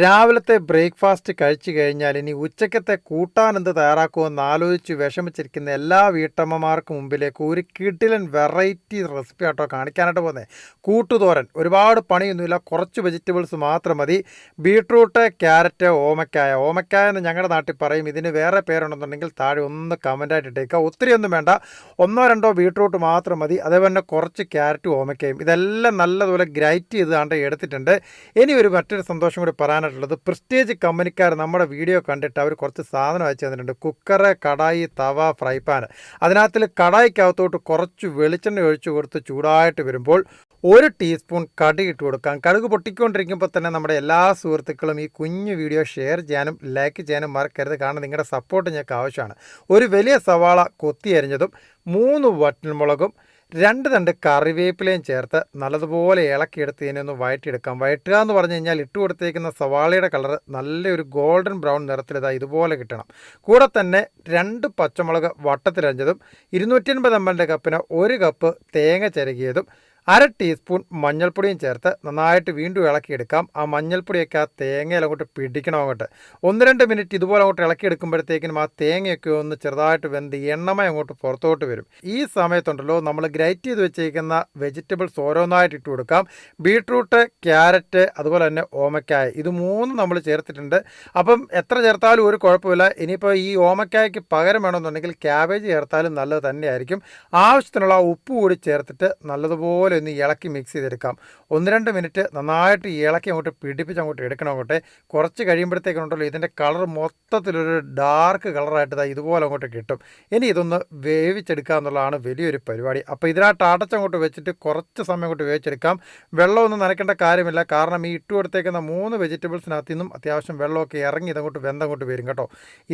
രാവിലത്തെ ബ്രേക്ക്ഫാസ്റ്റ് കഴിച്ചു കഴിഞ്ഞാൽ ഇനി ഉച്ചക്കത്തെ കൂട്ടാൻ എന്ത് തയ്യാറാക്കുമെന്ന് ആലോചിച്ച് വിഷമിച്ചിരിക്കുന്ന എല്ലാ വീട്ടമ്മമാർക്കും മുമ്പിലേക്ക് ഒരു കിടിലൻ വെറൈറ്റി റെസിപ്പി ആട്ടോ കാണിക്കാനായിട്ട് പോകുന്നത് കൂട്ടുതോരൻ. ഒരുപാട് പണിയൊന്നുമില്ല. കുറച്ച് വെജിറ്റബിൾസ് മാത്രം മതി. Beetroot carrot ഓമക്കായ. ഓമക്കായ എന്ന് ഞങ്ങളുടെ നാട്ടിൽ പറയും. ഇതിന് വേറെ പേരുണ്ടെന്നുണ്ടെങ്കിൽ താഴെ ഒന്ന് കമന്റായിട്ട് ഇട്ടേക്കുക ഒത്തിരി ഒന്നും വേണ്ട. ഒന്നോ രണ്ടോ ബീട്രൂട്ട് മാത്രം മതി. അതേപോലെ തന്നെ കുറച്ച് ക്യാരറ്റ് ഓമക്കയും. ഇതെല്ലാം നല്ലതുപോലെ ഗ്രൈറ്റ് ചെയ്ത് കണ്ട് എടുത്തിട്ടുണ്ട്. ഇനി ഒരു മറ്റൊരു സന്തോഷം കൂടി പറയാനായിട്ടുള്ളത് പ്രസ്റ്റേജ് കമ്പനിക്കാർ നമ്മുടെ വീഡിയോ കണ്ടിട്ട് അവർ കുറച്ച് സാധനം അയച്ചു തന്നിട്ടുണ്ട്. Cooker kadai tawa fry pan അതിനകത്തിൽ കടായിക്കകത്തോട്ട് കുറച്ച് വെളിച്ചെണ്ണ ഒഴിച്ചു കൊടുത്ത് ചൂടായിട്ട് വരുമ്പോൾ ഒരു ടീസ്പൂൺ കടുക് ഇട്ട് കൊടുക്കാം. കടുക് പൊട്ടിക്കൊണ്ടിരിക്കുമ്പോൾ തന്നെ നമ്മുടെ എല്ലാ സുഹൃത്തുക്കളും ഈ കുഞ്ഞു വീഡിയോ ഷെയർ ചെയ്യാനും ലൈക്ക് ചെയ്യാനും മറക്കരുത്. കാരണം നിങ്ങളുടെ സപ്പോർട്ട് ഞങ്ങൾക്ക് ആവശ്യമാണ്. ഒരു വലിയ സവാള കൊത്തി അരിഞ്ഞതും മൂന്ന് വറ്റൽമുളകും രണ്ട് തണ്ട് കറിവേപ്പിലയും ചേർത്ത് നല്ലതുപോലെ ഇളക്കിയെടുത്ത് ഇതിനെ ഒന്ന് വഴറ്റിയെടുക്കാം. വഴറ്റുക എന്ന് പറഞ്ഞു കഴിഞ്ഞാൽ ഇട്ട് കൊടുത്തേക്കുന്ന സവാളയുടെ കളർ നല്ലൊരു ഗോൾഡൻ ബ്രൗൺ നിറത്തിലിതാ ഇതുപോലെ കിട്ടണം. കൂടെ തന്നെ രണ്ട് പച്ചമുളക് വട്ടത്തിലരിഞ്ഞതും ഇരുന്നൂറ്റി അൻപത് എം എല്ലിന്റെ കപ്പിന് ഒരു കപ്പ് തേങ്ങ ചിരകിയതും അര ടീസ്പൂൺ മഞ്ഞൾപ്പൊടിയും ചേർത്ത് നന്നായിട്ട് വീണ്ടും ഇളക്കിയെടുക്കാം. ആ മഞ്ഞൾപ്പൊടിയൊക്കെ ആ തേങ്ങയിൽ അങ്ങോട്ട് പിടിക്കണം അങ്ങോട്ട്. ഒന്ന് രണ്ട് മിനിറ്റ് ഇതുപോലെ അങ്ങോട്ട് ഇളക്കിയെടുക്കുമ്പോഴത്തേക്കിനും ആ തേങ്ങയൊക്കെ ഒന്ന് ചെറുതായിട്ട് വെന്ത് എണ്ണമായി അങ്ങോട്ട് പുറത്തോട്ട് വരും. ഈ സമയത്തുണ്ടല്ലോ നമ്മൾ ഗ്രൈറ്റ് ചെയ്ത് വെച്ചേക്കുന്ന വെജിറ്റബിൾസ് ഓരോന്നായിട്ട് ഇട്ട് കൊടുക്കാം. ബീട്രൂട്ട് ക്യാരറ്റ് അതുപോലെ തന്നെ ഓമക്കായ. ഇത് മൂന്നും നമ്മൾ ചേർത്തിട്ടുണ്ട്. അപ്പം എത്ര ചേർത്താലും ഒരു കുഴപ്പമില്ല. ഇനിയിപ്പോൾ ഈ ഓമക്കായ്ക്ക് പകരം വേണമെന്നുണ്ടെങ്കിൽ ക്യാബേജ് ചേർത്താലും നല്ലത് തന്നെയായിരിക്കും. ആവശ്യത്തിനുള്ള ഉപ്പ് കൂടി ചേർത്തിട്ട് നല്ലതുപോലെ ഇതുപോലെ ഒന്ന് ഇളക്കി മിക്സ് ചെയ്തെടുക്കാം. ഒന്ന് രണ്ട് മിനിറ്റ് നന്നായിട്ട് ഇളക്കി അങ്ങോട്ട് പിടിപ്പിച്ച് അങ്ങോട്ട് എടുക്കണം അങ്ങോട്ട്. കുറച്ച് കഴിയുമ്പോഴത്തേക്കുണ്ടല്ലോ ഇതിന്റെ കളർ മൊത്തത്തിലൊരു ഡാർക്ക് കളറായിട്ട് ഇതാ ഇതുപോലെ അങ്ങോട്ട് കിട്ടും. ഇനി ഇതൊന്ന് വേവിച്ചെടുക്കുക എന്നുള്ളതാണ് വലിയൊരു പരിപാടി. അപ്പോൾ ഇതിനായിട്ട് അടച്ചങ്ങോട്ട് വെച്ചിട്ട് കുറച്ച് സമയം അങ്ങോട്ട് വേവിച്ചെടുക്കാം. വെള്ളമൊന്നും നനയ്ക്കേണ്ട കാര്യമില്ല. കാരണം ഈ ഇട്ടു കൊടുത്തേക്കുന്ന മൂന്ന് വെജിറ്റബിൾസിനകത്ത് നിന്നും അത്യാവശ്യം വെള്ളമൊക്കെ ഇറങ്ങി ഇതങ്ങോട്ട് വെന്തങ്ങോട്ട് വരും കേട്ടോ.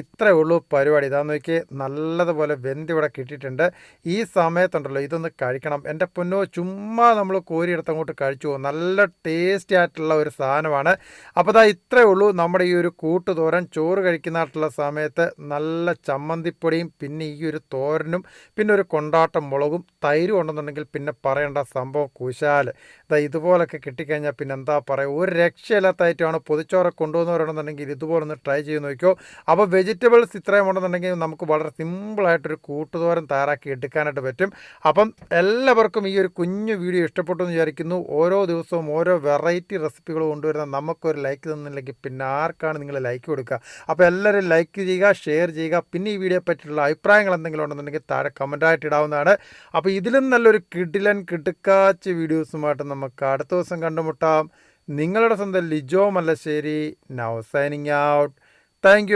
ഇത്രേ ഉള്ളൂ പരിപാടി. ഇതാന്ന് നോക്കി നല്ലതുപോലെ വെന്തിവിടെ കിട്ടിയിട്ടുണ്ട്. ഈ സമയത്തുണ്ടല്ലോ ഇതൊന്ന് കഴിക്കണം. എന്റെ പൊന്നോ ചുമ്മാ ചുമ്മാ നമ്മൾ കോരിയെടുത്ത് അങ്ങോട്ട് കഴിച്ചു പോകും നല്ല ടേസ്റ്റി ആയിട്ടുള്ള ഒരു സാധനമാണ്. അപ്പോൾ ഇതാ ഇത്രയേ ഉള്ളൂ. നമ്മുടെ ഈ ഒരു കൂട്ടുതോരൻ ചോറ് കഴിക്കുന്നതായിട്ടുള്ള സമയത്ത് നല്ല ചമ്മന്തിപ്പൊടിയും പിന്നെ ഈ ഒരു തോരനും പിന്നെ ഒരു കൊണ്ടാട്ടം മുളകും തൈരും ഉണ്ടെന്നുണ്ടെങ്കിൽ പിന്നെ പറയേണ്ട സംഭവം കുശാൽ ഇതാ ഇതുപോലൊക്കെ കിട്ടിക്കഴിഞ്ഞാൽ പിന്നെ എന്താ പറയുക ഒരു രക്ഷയില്ലാത്തതായിട്ടാണ് പൊതിച്ചോറ കൊണ്ടുവന്നവരുണ്ടെന്നുണ്ടെങ്കിൽ ഇതുപോലെ ഒന്ന് ട്രൈ ചെയ്ത് നോക്കിയോ അപ്പോൾ വെജിറ്റബിൾസ് ഇത്രയും ഉണ്ടെന്നുണ്ടെങ്കിൽ നമുക്ക് വളരെ സിമ്പിളായിട്ടൊരു കൂട്ടുതോരൻ തയ്യാറാക്കി എടുക്കാനായിട്ട് പറ്റും. അപ്പം എല്ലാവർക്കും ഈ ഒരു കുഞ്ഞു വീഡിയോ ഇഷ്ടപ്പെട്ടു എന്ന് വിചാരിക്കുന്നു. ഓരോ ദിവസവും ഓരോ വെറൈറ്റി റെസിപ്പികൾ കൊണ്ടുവരുന്ന നമുക്കൊരു ലൈക്ക് തന്നില്ലെങ്കിൽ പിന്നെ ആർക്കാണ് നിങ്ങൾ ലൈക്ക് കൊടുക്കുക? അപ്പോൾ എല്ലാവരും ലൈക്ക് ചെയ്യുക ഷെയർ ചെയ്യുക. പിന്നെ ഈ വീഡിയോ പറ്റിയിട്ടുള്ള അഭിപ്രായങ്ങൾ എന്തെങ്കിലും ഉണ്ടെന്നുണ്ടെങ്കിൽ താഴെ കമന്റായിട്ട് ഇടാവുന്നതാണ്. അപ്പോൾ ഇതിലും നല്ലൊരു കിഡിലൻ കിടുക്കാച്ച് വീഡിയോസുമായിട്ട് നമുക്ക് അടുത്ത ദിവസം കണ്ടുമുട്ടാം. നിങ്ങളുടെ സ്വന്തം Lijo Mallassery. Now signing out thank